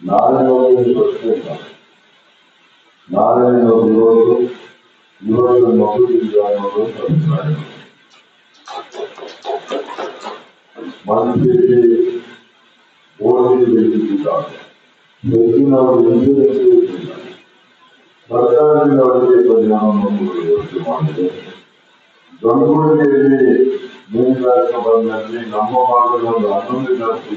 ಪ್ರಶ್ನೆ ಇಲ್ಲ ನಾಳೆ ಇರೋದು ಅನ್ನೋದು ಅಭಿಪ್ರಾಯ ಸರ್ಕಾರದಿಂದ ಅವರಿಗೆ ಪರಿಣಾಮವನ್ನು ಯೋಚನೆ ಮಾಡಿದೆ ಗಂಗೂರಿಯಲ್ಲಿ ಮೀನುಗಾರಿಕೆ ಬಂದಲ್ಲಿ ನಮ್ಮ ಭಾಗದ ಒಂದು ಜಾಸ್ತಿ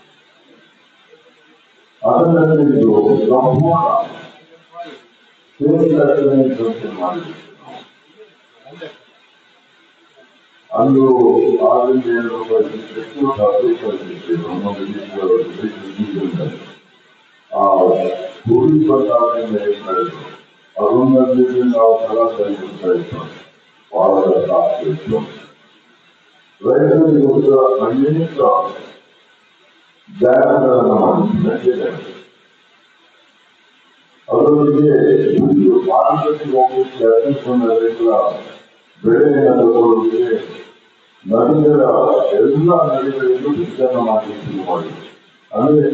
ಅದನ್ನು ಇದು ಸಂಪೂರ್ಣ ಸೇರ್ಪಡೆ ಚರ್ಚೆ ಮಾಡಿದೆ ಅಂದು ಆರಿಂದ ಏಳು ರೂಪಾಯಿ ಹೆಚ್ಚು ಸಾಧ್ಯತೆ ಒಂದೊಂದು ಆ ಭೂಮಿ ಬಂದಾಗಿಂದ ಹೇಳ್ತಾ ಇದ್ರು ಅದೊಂದಲ್ಲಿ ನಾವು ಫಲ ಕಲಿಸ್ತಾ ಇತ್ತು ಬಹಳ ಸಾಕು ಇತ್ತು ರೈತರಿಗೋಸ್ಕರ ಅನೇಕ ಮಾಡಿದ್ದಾರೆ ಅದರೊಂದಿಗೆ ಒಂದು ಭಾರತಕ್ಕೆ ಹೋಗಲಿಕ್ಕೆ ಅತ್ಯುತ್ತಮ ರೈತರ ಬೆಳೆಯನ್ನು ನದಿಗಳ ಎಲ್ಲ ನದಿಗಳಿಂದ ಶಿಕ್ಷಣ ಮಾಡಲಿಕ್ಕೆ ಶುರು ಅಂದ್ರೆ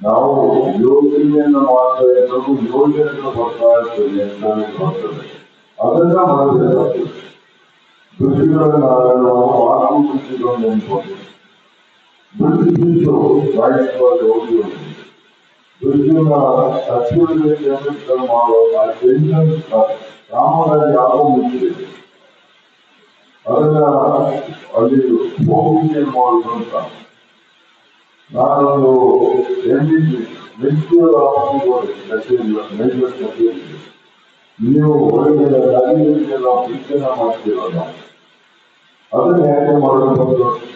ನಾವು ಯೋಜನೆಯನ್ನು ಮಾಡ್ತಾ ಇರೋದು ಯೋಜನೆಗಳು ಬರ್ತಾ ಇರ್ತದೆ ಅಂತ ಅದನ್ನ ಮಾಡಬೇಕಾಗ್ತದೆ ಕೃಷಿಗಳನ್ನು ನಾವು ಆರು ಕೃಷಿಗಳನ್ನು ಹೋಗಿ ಮುಂಚೆ ಅದನ್ನ ಅಲ್ಲಿ ಹೋಗಿ ನೀವು ಹೊರಗಡೆ ನಾವು ಶಿಕ್ಷಣ ಮಾಡ್ತಿರಲ್ಲ ಅದನ್ನ ಯಾಕೆ ಮಾಡಬೇಕು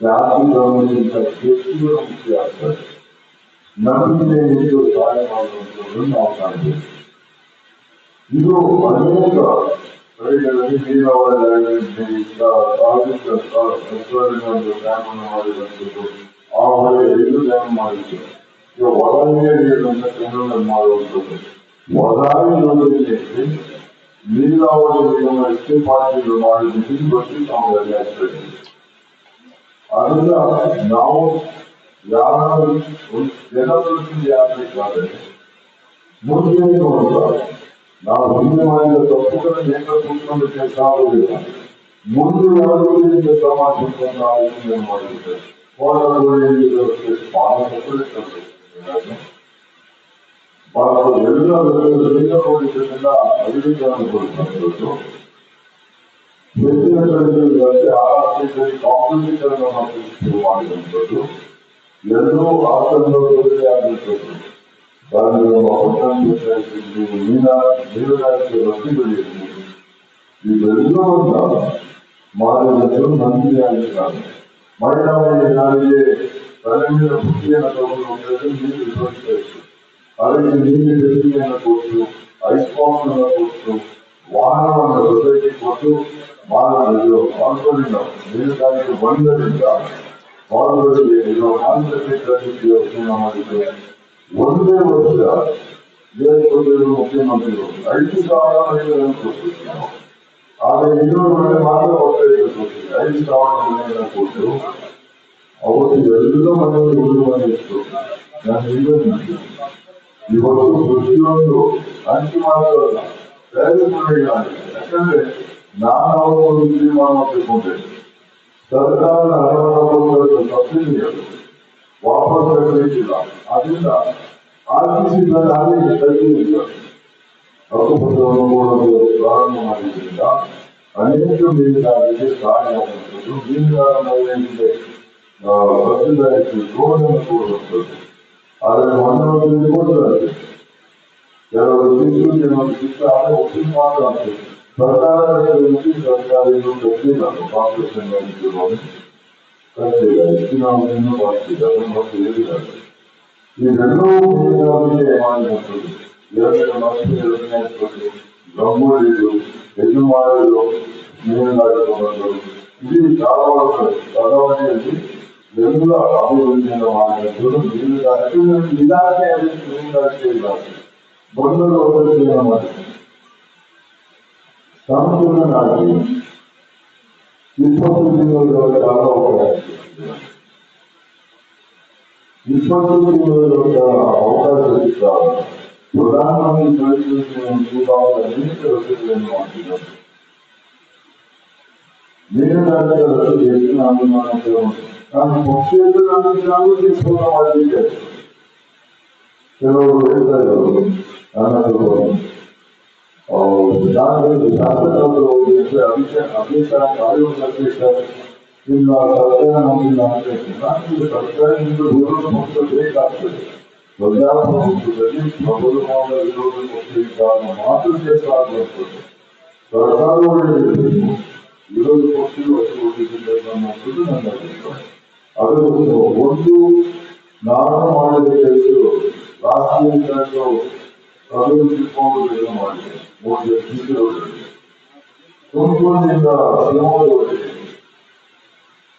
ಜಾತಿ ಧರ್ಮಕ್ಕಿಂತ ವ್ಯಕ್ತಿಗಳು ಮುಖ್ಯ ಆಗ್ತದೆ ನಂಬಿಕೆ ಇಟ್ಟು ಸಹಾಯ ಮಾಡುವಂಥದ್ದು ನಾವು ಕಾಣಬೇಕು ಇದು ಅನೇಕ ಕಡೆಗಳಲ್ಲಿ ನೀರಾವರಿ ಸಾರ್ವಜನಿಕ ಒಂದು ಡ್ಯಾಮನ್ನು ಮಾಡಿದಂಥದ್ದು. ಆ ಹೊಳೆ ಎರಡು ಡ್ಯಾಮ್ ಮಾಡಿದ್ದು ಈಗ ಒಳಗೆ ನೀರನ್ನು ಕೆನಲ್ ಮಾಡುವಂಥದ್ದು. ಒಳಗೆ ಯೋಜನೆಯಲ್ಲಿ ನೀರಾವರಿ ನಿಗಮ ಎಷ್ಟು ಪಾರ್ಟಿಗಳು ಮಾಡಿದ್ದು ಬಗ್ಗೆ ನಾವು ಎಲ್ಲ نا جاتے مجھے مارک تب مارکیٹ ಕಡೆಗಳಲ್ಲಿ ಆರ್ಥಿಕವಾಗಿ ಕಾಂಪಿಟೀಷನ್ ಮಾಡಲಿಕ್ಕೆ ಶುರು ಮಾಡಿದಂಥದ್ದು ಎರಡೂ ಆತಂಕದಲ್ಲಿ ಆದಂಥದ್ದು ಗಾಂಧಿಯವರು ಅವಕಾಶ ಮೀನ ಮೀನುಗಾರಿಕೆ ರಸ್ತೆ ಬೆಳೆಯುವುದು ಇವೆಲ್ಲವನ್ನ ಮಾಡಿದಂಥದ್ದು ನಂಬಿಕೆ ಆಗಿದ್ದಾರೆ ಮಹಿಳಾಮಣಿ ನಾಳಿಗೆ ತಲೆಮೀನ ಬುದ್ಧಿಯನ್ನು ತಗೊಂಡು ಹೋಗಿದ್ರೆ ನೀರು ವಿಭಜಿಸ್ತಾ ಇತ್ತು ಅದಕ್ಕೆ ನೀರಿನ ಬೆಸುಗೆಯನ್ನು ಕೊಟ್ಟು ಐಸ್ ಬಾಕ್ಸ್ ಅನ್ನು ಕೊಟ್ಟು ವಾಹನವನ್ನು ಸೊಸೈಟಿ ಕೊಟ್ಟು ಬಂದರಿಂದ ಭಾರತದಲ್ಲಿ ಇರುವ ಮಾನಸಿಕ ಯೋಚನೆ ಮಾಡಿದ್ದು ಒಂದೇ ವರ್ಷ ದೇಶದಲ್ಲಿ ಮುಖ್ಯಮಂತ್ರಿಗಳು ಐದು ಸಾವಿರ ಮನೆಗಳನ್ನು. ಆದರೆ ಇನ್ನೂರು ಮನೆ ಮಾತ್ರ ಒತ್ತಾಯ ಕೊಟ್ಟಿದ್ರು ಐದು ಸಾವಿರ ಮನೆಯನ್ನು ಕೊಟ್ಟು ಅವತ್ತು ಎಲ್ಲ ಮನೆಗಳು ಒಂದು ಮನೆ ಇತ್ತು ನಾನು. ಇವತ್ತು ಪ್ರತಿಯೊಂದು ಅಂತಿಮ ಬೇರೆ ಮನೆಗಳಾಗಿದೆ ಯಾಕಂದ್ರೆ ನಾನು ಒಂದು ತೀರ್ಮಾನ ಮಾಡಿಕೊಂಡೆ ಸರ್ಕಾರ ಹಣವನ್ನು ಸಬ್ಸಿಡಿ ಅದು ವಾಪಸ್ ತಗೊಳ್ಳಿಕ್ಕಿಲ್ಲ ಆದ್ರಿಂದ ಆರ್ಟಿಸಿ ಮೇಲೆ ಹಾಗೆ ತಗೊಳ್ಳಿಲ್ಲ ಹಕ್ಕುಪತ್ರವನ್ನು ಕೊಡಲು ಪ್ರಾರಂಭ ಮಾಡಿದ್ರಿಂದ ಅನೇಕ ಮೀನುಗಾರರಿಗೆ ಸಹಾಯವಾಗುವಂಥದ್ದು ಮೀನುಗಾರ ಮಹಿಳೆಯರಿಗೆ ಸಬ್ಸಿಡೈಸ್ ಲೋನನ್ನು ಕೊಡುವಂಥದ್ದು ಆದರೆ ಮನೋರಂಜನೆ ಕೊಡ್ತಾರೆ ఎవరు తీసుకుంటే మనం తీసుకురావాలి వచ్చి మాట్లాడుతుంది సర్కారు గురించి సర్కారు పెట్టి నాకు కాంపిటీషన్ ఇచ్చినామని మాకు ఏది కాదు ఈ రెండు ఏమాయినప్పుడు ఇరవై మంది ఇరవై గంగూలీలు యజమానులు మీనాడు ఇది చాలా వరకు చదవనేది రెండు అభివృద్ధి మానేటప్పుడు మీరు বন্ধ করতে ছিল আমাদের সম্পূর্ণ রাজি বিপত্তি বিনিয়োগের দ্বারা অপরাধ বিপত্তি বিনিয়োগের দ্বারা অপরাধ প্রধানমন্ত্রী নরেন্দ্র মোদী বাবা নিমিত্ত রসুলের মন্ত্রী నేను దాని చేస్తున్నాను మనం కానీ ముఖ్యంగా నాకు గ్రామీణ చేసుకోవడం వాళ్ళు చేస్తాను ಇದ್ದಾರೆ ನನ್ನದು ನಾನು ಶಾಸಕರು ಅಭಿಷೇಕ ಅಭಿಷೇಕ ಆಯೋಗ ಅಧ್ಯಕ್ಷ ಇಲ್ಲ ಸರ್ಕಾರ ನಮ್ಮಿಂದ ಆಗಬೇಕು ನಾನು ಸರ್ಕಾರದಿಂದ ವಿರೋಧ ಪಕ್ಷ ಬೇಕಾಗ್ತದೆ ಪ್ರಜಾಪ್ರಭುತ್ವದಲ್ಲಿ ಪ್ರಬಲವಾದ ವಿರೋಧ ಪಕ್ಷ ಇದ್ದಾಗ ಮಾತ್ರ ಕೆಲಸ ಆಗುವಂಥದ್ದು ಸರ್ಕಾರ ಒಳ್ಳೆಯದಿರಬೇಕು ವಿರೋಧ ಪಕ್ಷಗಳು ಅಭಿವೃದ್ಧಿ ಅನ್ನೋದು ನನ್ನ ಅಭಿಪ್ರಾಯ ಅದು ಒಂದು ನಾನು ಮಾಡಿದ ಕೆಲಸಗಳು ರಾಷ್ಟ್ರೀಯ ಬ್ಯಾಂಕು ಅಭಿವೃದ್ಧಿ ಮಾಡಿದೆ. ಮೋದಿ ಟೀಚರ್ಗಳಿಗೆ ತುಮಕೂರಿನಿಂದ ಶಿವಮೊಗ್ಗವರೆಗೆ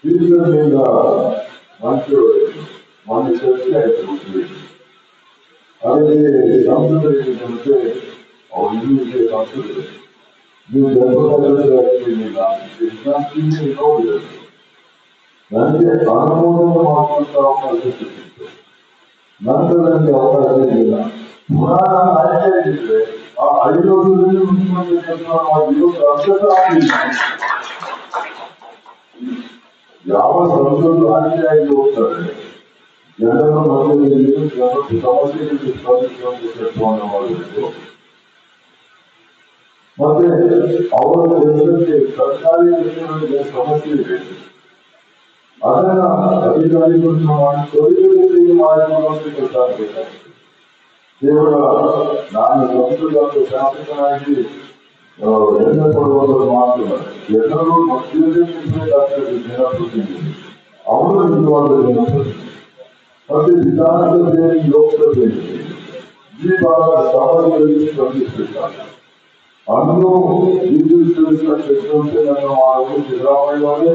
ಬೀದರ್ನಿಂದ ಮಂತ್ರಿಯವರೆಗೆ ಮೊನ್ನೆ ಚರ್ಚೆ ಆಯಿತು ಅದೇ ಅದಕ್ಕೆ ಸಂಸದರಿಗೆ ಜನತೆ ಅವ್ರು ಇನ್ನೂ ಇದೆ ಸಂಸದರು ನೀವು ಗರ್ಭಕಾಲದಲ್ಲಿ ಆಗ್ತಿರ್ಲಿಲ್ಲ ವಿಶ್ರಾಂತಿಗೆ ನೋಡಿದರು ನನಗೆ ಅನುಮೋದನೆ ಮಾಡುವಂತ ಅವಕಾಶ ಸಿಕ್ಕಿತ್ತು. ನಂತರ ನನಗೆ ಅವಕಾಶ ಇಲ್ಲ ಆಯ್ಕೆ ಇದ್ದರೆ ಆ ಐದು ವರ್ಷದಲ್ಲಿ ಮುಖ್ಯಮಂತ್ರಿ ಕೆಲಸ ಯಾವ ಸಂಸದರು ಆಯ್ಕೆಯಾಗಿ ಹೋಗ್ತಾರೆ ಜನರ ಮಧ್ಯದಲ್ಲಿ ಜನರ ಸಮಸ್ಯೆಗಳಿಗೆ ಮತ್ತೆ ಅವರ ಕೆಲಸಕ್ಕೆ ಸರ್ಕಾರಿ ಸಮಸ್ಯೆ ಇದೆ. ಅದನ್ನ ಅಧಿಕಾರಿಗಳನ್ನು ಮಾಡಿ ತ್ವರಿತಗತಿಯಲ್ಲಿ ಮಾಡಿಕೊಳ್ಳುವಂತ ಕೆಲಸ ಆಗಬೇಕಾಗ್ತದೆ ಕೇವಲ ನಾನು ಸಂಸದ ಶಾಸಕನಾಗಿ ಆ, ಹೆಮ್ಮೆ ಪಡುವುದನ್ನು ಮಾತ್ರ ಜನರು ಮಧ್ಯದಲ್ಲಿ ನಿಲ್ಲಬೇಕಾಗ್ತದೆ ಜನಪ್ರತಿನಿಧಿ ಅವರು ನಿಜವಾದ ಜನಪ್ರತಿನಿಧಿ ಮತ್ತೆ ವಿಧಾನಸಭೆಯಲ್ಲಿ ಲೋಕಸಭೆಯಲ್ಲಿ ಈ ಭಾಗ ಸಮಾಜದಲ್ಲಿ ಸ್ಪಂದಿಸಬೇಕಾಗ್ತದೆ ಅನ್ನು ವಿದ್ಯುತ್ ಚಟುವಟಿಕೆಗಳನ್ನು ಮಾಡಲು ಸಿದ್ದರಾಮಯ್ಯವರೇ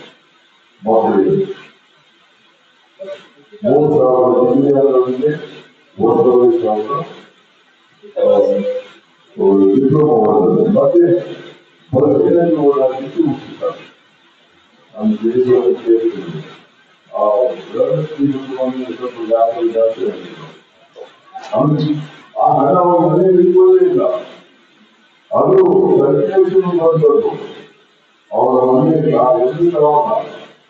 ಮಕ್ಕಳಿಗೆ ಮೂರು ಸಾವಿರ ಇಂಜಿನಿಯರ್ಗಳಿಗೆ ಒಂದೂವರೆ ಸಾವಿರ ಡಿಪ್ಲೊಮಾ ಮಾಡಿದ್ರು ಮತ್ತೆ ಬಸ್ಸಿನಲ್ಲಿ ಓಡಾಡಲಿಕ್ಕೆ ಉಚಿತ ನಮ್ಮ ದೇಶದಲ್ಲಿ ಕೇಳ್ತೀವಿ ಆ ಗೃಹಲಕ್ಷ್ಮಿ ಯೋಜನೆ ಸ್ವಲ್ಪ ಜಾಸ್ತಿ ಜಾಸ್ತಿ ಆಗಿದೆ ಅವ್ನು ಆ ಹಣ ಅವನ ಮನೆಯಲ್ಲಿ ಇಟ್ಕೊಳ್ಳೇ ಇಲ್ಲ ಅದು ಸರ್ಟಿಫಿಕೇಶನ್ ಬಂದದ್ದು ಅವರ ಮನೆಯಲ್ಲಿ ಆ ಎಲ್ಲಿ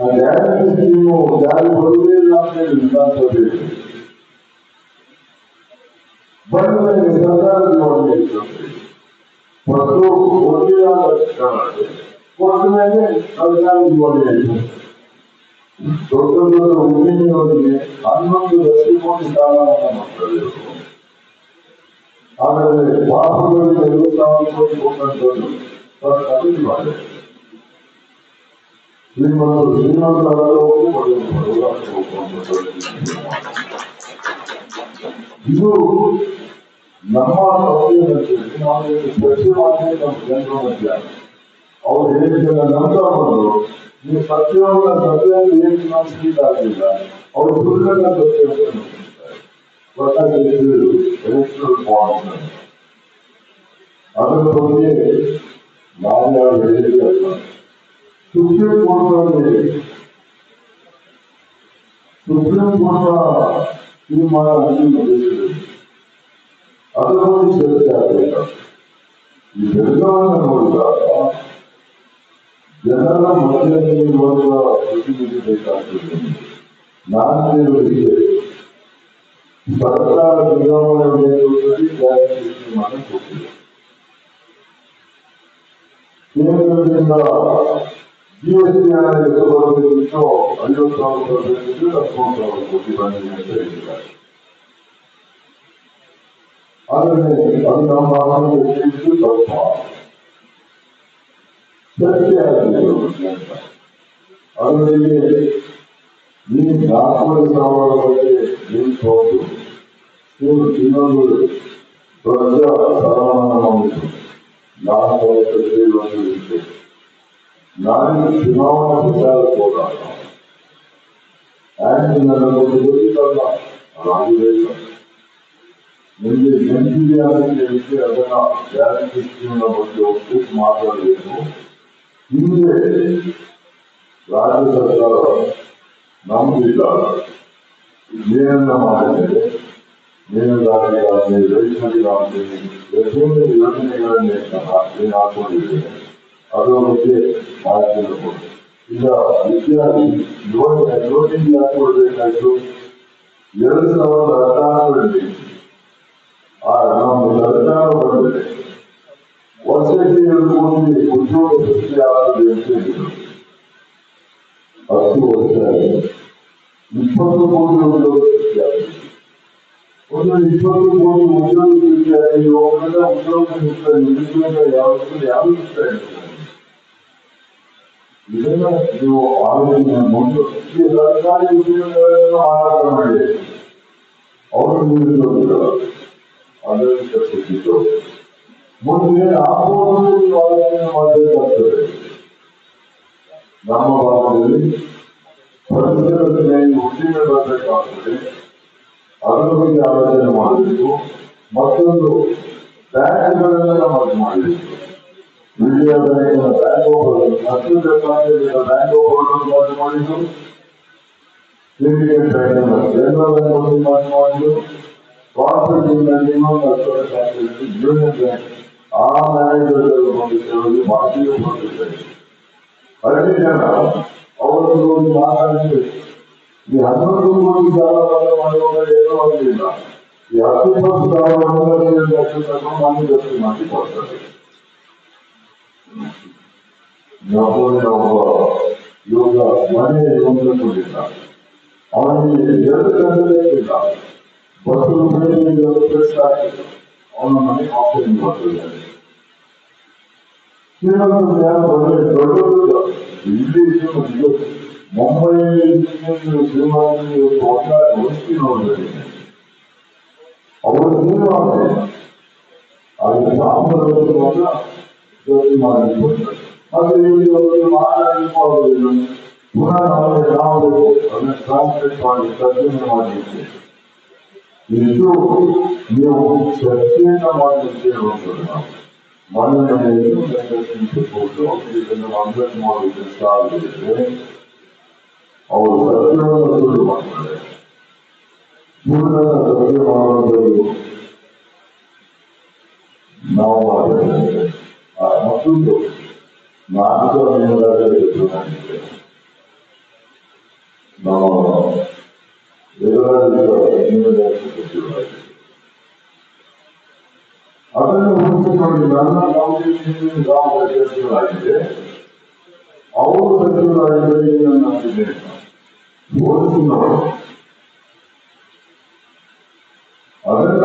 ಗೊತ್ತಿಲ್ಲ ನೀವು ಗ್ಯಾರಂಟಿ ಸ್ಕೀಮು ಜಾರಿ ಬರುವುದೇ ಇಲ್ಲ ಅಂತ ಹೇಳಿ ವಿಧಾನಸಭೆಯಲ್ಲಿ ಬಂದ ಮೇಲೆ ಹನ್ನೊಂದು ಲಕ್ಷ ಕೋಟಿ ಸಾಲವನ್ನು ಮಾಡ್ತಾರೆ ಆದರೆ ಬಾಪುಗಳಿಗೆ ಐವತ್ತಾರು ಕೋಟಿ ಮಾಡಿದೆ ಬಡವರಾಗಿ ಹೋಗುವಂತ ಇದು ನಮ್ಮ ಸೌಲಭ್ಯದಲ್ಲಿ ನಾವು ಚರ್ಚೆ ಮಾಡಿ ನಮ್ಮ ಜನರ ಅವ್ರು ಹೇಳಿದ ನಂತರ ಬಂದು ನೀವು ಸತ್ಯವನ್ನ ಸತ್ಯವನ್ನು ಏನು ನಾವು ಸ್ವೀಟ್ ಆಗಲಿಲ್ಲ ಅವ್ರು ಸುಳ್ಳನ್ನ ಸತ್ಯವನ್ನು ಅದರ ಬಗ್ಗೆ ನಾವು ಯಾರು ಅಲ್ಲ ಸುಪ್ರೀಂ ಕೋರ್ಟ್ನಲ್ಲಿ ಸುಪ್ರೀಂ ಕೋರ್ಟ್ ತೀರ್ಮಾನ ಅಂತಿಮಗೊಳಿಸಿದೆ ಅದರ ಬಗ್ಗೆ ಚರ್ಚೆ ಆಗಬೇಕು ಇದೆಲ್ಲವನ್ನು ನೋಡಿದಾಗ ಜನರ ಮಧ್ಯದಲ್ಲಿ ಬರುವ ಪ್ರತಿನಿಧಿ ಬೇಕಾಗ್ತದೆ ನಾನು ಹೇಳುವುದಿದೆ ಸರ್ಕಾರ ಚುನಾವಣೆ ನೇತೃತ್ವದಲ್ಲಿ ಗ್ಯಾರಂಟಿ ಸ್ಕೀಮನ್ನು ಕೊಟ್ಟಿದೆ ಕೇಂದ್ರದಿಂದ ಜಿಎಸ್ಟಿ ಹಣ ಎಷ್ಟು ಬರಬೇಕಿತ್ತು ಐವತ್ತು ಸಾವಿರ ಬರಬೇಕಿತ್ತು ಹದಿಮೂರು ಸಾವಿರ ಕೋಟಿ ಬಂದಿದೆ ಅಂತ ಹೇಳಿದ್ದಾರೆ ಆದರೆ ಅದು ನಮ್ಮ ಹಣವನ್ನು ತಿಳಿದು ತಪ್ಪ ಚರ್ಚೆ ಆಗಿದೆ ಅದರಲ್ಲಿ ನೀವು ನಾಲ್ಕೂವರೆ ಸಾವಿರ ಬಗ್ಗೆ ನಿಲ್ಲಿಸಬಹುದು ನೀವು ಇನ್ನೊಂದು ದೊಡ್ಡ ಸರಳವನ್ನು ಮಾಡಿತು ನಾಲ್ಕು ವರ್ಷದಲ್ಲಿ ಒಂದು ಇತ್ತು ನಾನು ಚುನಾವಣಾ ಪ್ರಚಾರಕ್ಕೆ ಹೋದಾಗ ಆ್ಯಂಡ್ ನನ್ನ ಒಂದು ಗೊತ್ತಿಲ್ಲ ರಾಜಕೀಯ ನಿಮಗೆ ಅಂತ ಹೇಳಿದ್ರೆ ಅದನ್ನ ಸ್ಕೀಮ್ನ ಬಗ್ಗೆ ಒಪ್ಪಿಟ್ಟು ಮಾತಾಡಬೇಕು. ಹಿಂದೆ ರಾಜ್ಯ ಸರ್ಕಾರ ನಮ್ದಿಲ್ಲ ಏನನ್ನ ಮಾಡಿದರೆ ಮೀನುಗಾರಿಕೆ ರೈತರಿಗಾಗಲಿ ಪ್ರತಿಯೊಂದು ಯೋಜನೆಗಳನ್ನೇ ಸಹ ಏನು ಹಾಕೊಂಡಿದ್ದೇವೆ ಅದರ ಬಗ್ಗೆ ಮಾಹಿತಿ ಕೊಡಿ ಈಗ ವಿದ್ಯಾರ್ಥಿ ಯೋಜನೆ ಯೋಜನೆ ಯಾಕೆ ಕೊಡಬೇಕಾಯ್ತು ಎರಡು ಸಾವಿರದ ಹದಿನಾರರಲ್ಲಿ ಆ ನಮ್ಮ ಸರ್ಕಾರ ಬಂದರೆ ವರ್ಷಕ್ಕೆ ಎರಡು ಕೋಟಿ ಉದ್ಯೋಗ ಉದ್ಯೋಗ ಸೃಷ್ಟಿಯಾಗದೆ ಅಂತ ಹೇಳಿದರು ಹತ್ತು ವರ್ಷ ಆಗಿದೆ. ಇಪ್ಪತ್ತು ಕೋಟಿ ಉದ್ಯೋಗ ಸೃಷ್ಟಿಯಾಗಿದೆ ಒಂದು ಇಪ್ಪತ್ತು ಕೋಟಿ ಉದ್ಯೋಗ ಸೃಷ್ಟಿಯಾಗಿ ಹೋಗೋದ್ರಿಂದ ಉದ್ಯೋಗ ಮುಕ್ತ ನಿರುದ್ಯೋಗ ಯಾವತ್ತೂ ಯಾರು ಇಷ್ಟ ಇಲ್ಲ ಇದನ್ನ ನೀವು ಆಲೋಚನೆ ಮೊದಲು ಈ ಸರ್ಕಾರಿ ಉದ್ಯೋಗಗಳನ್ನು ಮಾರಾಟ ಮಾಡಿ ಅವರು ನಿರುದ್ಯೋಗಿಗಳು ಅದನ್ನು ಚರ್ಚಿಸಿದ್ದು ಮುಂದೆ ಆಲೋಚನೆ ಮಾಡಬೇಕಾಗ್ತದೆ ನಮ್ಮ ಭಾಗದಲ್ಲಿ ಪರಿಸರದ ಮೇಲೆ ಉದ್ದಿಮೆ ಬರಬೇಕಾಗ್ತದೆ ಅದರ ಮಾಡಬೇಕು ಮತ್ತೊಂದು ಬ್ಯಾಂಕ್ಗಳನ್ನ ನಾವು ಮಾಡಬೇಕು ವಿಜಯ ಬ್ಯಾಂಕಿನ ಬ್ಯಾಂಕ್ ಓಪರ್ ಮತ್ತೊಂದು ಬ್ಯಾಂಕ್ ಓಪರ್ ಮಾಡಿದ್ದು ಸಿಂಡಿಕೇಟ್ ಬ್ಯಾಂಕಿನ ಜನರಲ್ ಬ್ಯಾಂಕ್ ಮಾಡಿದ್ದು ಕಾರ್ಪೊರೇಟ್ ಬ್ಯಾಂಕ್ ಇನ್ನೊಂದು ಹತ್ತು ವರ್ಷ ಆಗ್ತಿತ್ತು ಯೂನಿಯನ್ ಬ್ಯಾಂಕ್ ಆ ಮ್ಯಾನೇಜರ್ ಒಂದು ಕೆಲವು ಮಾಹಿತಿ ಬಂದಿದ್ದಾರೆ ಹಳ್ಳಿ ಜನ ಅವರನ್ನು ಒಂದು ಮಾತಾಡಿದ್ರೆ ಈ ಹನ್ನೊಂದು ಕೋಟಿ ಸಾಲವನ್ನು ಮಾಡುವಾಗ ಏನೂ ಆಗಲಿಲ್ಲ ಈ ಹತ್ತೊಂಬತ್ತು ಸಾವಿರ ಒಂದರಲ್ಲಿ ಲಕ್ಷ ತಗೊಂಡು ನಾನು ಖರ್ಚು ಮಾಡಿ ಕೊಡ್ತಾರೆ ಅವನಿಗೆ ಅವನ ಮನೆ ಯಾರು ಒಳ್ಳೆ ದೊಡ್ಡವರು ಇಲ್ಲಿ ಇದು ಇದು ಮುಂಬೈ ಹೊಸ ವಸ್ತಿ ನೋಡಿದ್ರೆ ಅವರು ಏನು ಅದು ನಾವು ಅದನ್ನು ಟ್ರಾನ್ಸ್ಲೇಟ್ ಮಾಡಿ ಇದು ನೀವು ಚರ್ಚೆಯನ್ನ ಮಾಡಲಿಕ್ಕೆ ಹೇಳುವಂಥದ್ದು ನಾವು ಮನೆಯಲ್ಲಿ ಕೊಟ್ಟು ಇದನ್ನು ಅಂಗಡಿ ಅವರು ಸತ್ಯವನ್ನು ಸತ್ಯ ನಾವು ಮಾಡಿದ್ದೇವೆ ಮತ್ತೊಂದು ನಾಲ್ಕು ಮಾಡಿದ್ದೇವೆ ನಾವು ಅದನ್ನು ಹೊಂದಿಕೊಂಡು ನನ್ನ ಗ್ರಾಮದ ಸಚಿವರಾಗಿದೆ ಅವರು ಸಚಿವರಾಗಿದ್ದರೆ ನನ್ನ ಓದಿಸಿದವರು ಅದನ್ನ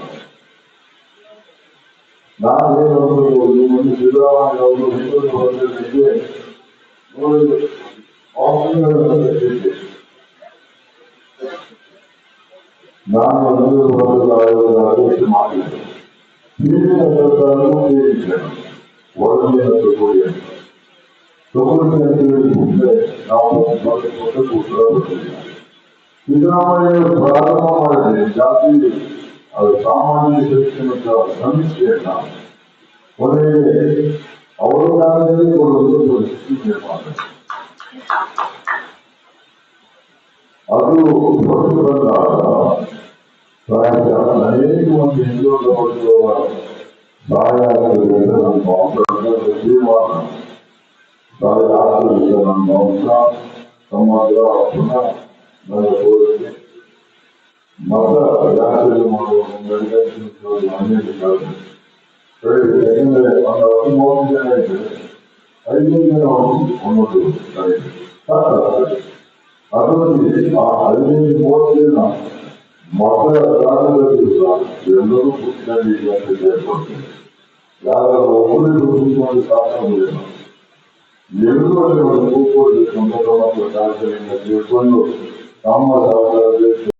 ಒಂದು ವರ್ಷದ ಅಧ್ಯಕ್ಷ ಮಾಡಿದ್ದೆ ಹಿಂದಿನ ಸರ್ಕಾರವು ಸೇರಿದ್ದೇನೆ ವರದಿಯನ್ನು ತಗೊಳ್ಳಿ ಅಂತ ತಗೊಳ್ಳಿ ಅಂತ ಹೇಳಿ ಮುಂದೆ ನಾವು ಕೊಟ್ಟು ಉತ್ತರ ಬರ್ತಿಲ್ಲ ಸಿದ್ದರಾಮಯ್ಯ ಪ್ರಾರಂಭ ಮಾಡಿದ್ರೆ ಜಾತಿ ಅದು ಸಾಮಾನ್ಯ ಶಿಕ್ಷಣದ ಸಮೀಕ್ಷೆಯನ್ನ ಕೊನೆಗೆ ಅವರ ಕಾಲದಲ್ಲಿ ಕೊಡುವುದು ಪರಿಸ್ಥಿತಿ ನಿರ್ಮಾಣ ಅದು ಹೊರಟು ಬಂದಾಗ ಸಹಜ ಅನೇಕ ಒಂದು ಹಿಂದೂಗಳ ಪಡೆಯುವ ಸಹಾಯ ಆಗ್ತದೆ ಅಂತ ನಮ್ಮ ಭಾವನೆ ತೀರ್ಮಾನ ಸಹಾಯ ಆಗ್ತದೆ ಅಂತ ನಮ್ಮ ಭಾವನ ಸಮಾಜ ಪುನಃ ನನ್ನ ಕೋರಿಕೆ ಮತ ಜಾಸ್ತಿ ಮಾಡುವ ಯಾಕಂದ್ರೆ ಒಂದು ಹದಿಮೂರು ಜನ ಇದ್ರೆ ಐದು ಜನ ಸಾಕಾಗ್ತದೆ ಅದರಲ್ಲಿ ಆ ಹದಿನೈದು ಮೂವತ್ತು ಜನ ಮಕ್ಕಳ ಕಾರಣದಲ್ಲಿ ಎಲ್ಲರೂ ಪುಸ್ತಕದಲ್ಲಿ ಅಂತ ಕೇಳ್ಕೊಳ್ತೀನಿ ಯಾರು ಒಬ್ಬರಿಗೆ ಕೂತ್ಕೊಂಡು ಸಾಕಾಗುವುದಿಲ್ಲ ಎಲ್ಲರೂ ಒಂದು ಕೂತ್ಕೊಂಡು ಸಂದರ್ಭ ಕಾರ್ಯಕ್ರಮದಿಂದ ತಿಳ್ಕೊಂಡು ನಮ್ಮ ಸಹಕಾರದಲ್ಲಿ